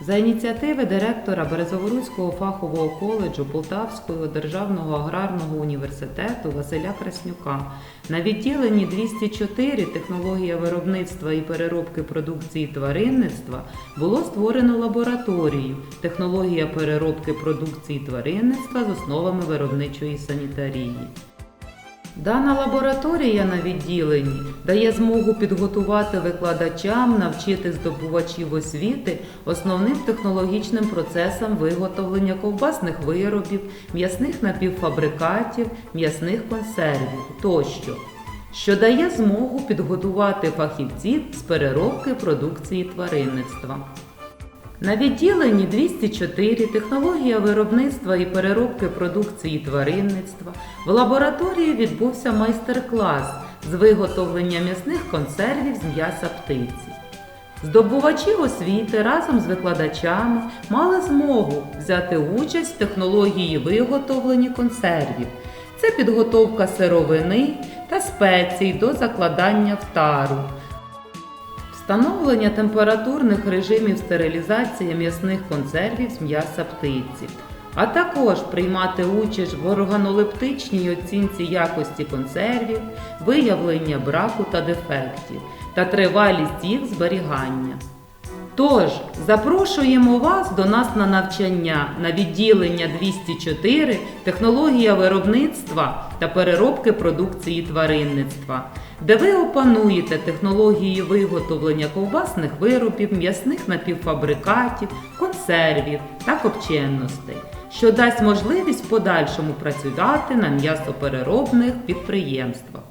За ініціативи директора Березоворуцького фахового коледжу Полтавського державного аграрного університету Василя Краснюка на відділенні 204 технологія виробництва і переробки продукції тваринництва було створено лабораторію технологія переробки продукції тваринництва з основами виробничої санітарії. Дана лабораторія на відділенні дає змогу підготувати викладачам, навчити здобувачів освіти основним технологічним процесам виготовлення ковбасних виробів, м'ясних напівфабрикатів, м'ясних консервів тощо, що дає змогу підготувати фахівців з переробки продукції тваринництва. На відділенні 204 технологія виробництва і переробки продукції тваринництва в лабораторії відбувся майстер-клас з виготовлення м'ясних консервів з м'яса птиці. Здобувачі освіти разом з викладачами мали змогу взяти участь в технології виготовлення консервів. Це підготовка сировини та спецій до закладання в тару, Встановлення температурних режимів стерилізації м'ясних консервів з м'яса птиці, а також приймати участь в органолептичній оцінці якості консервів, виявлення браку та дефектів та тривалість їх зберігання. Тож, запрошуємо вас до нас на навчання на відділення 204 технологія виробництва та переробки продукції тваринництва, де ви опануєте технології виготовлення ковбасних виробів, м'ясних напівфабрикатів, консервів та копченостей, що дасть можливість в подальшому працювати на м'ясопереробних підприємствах.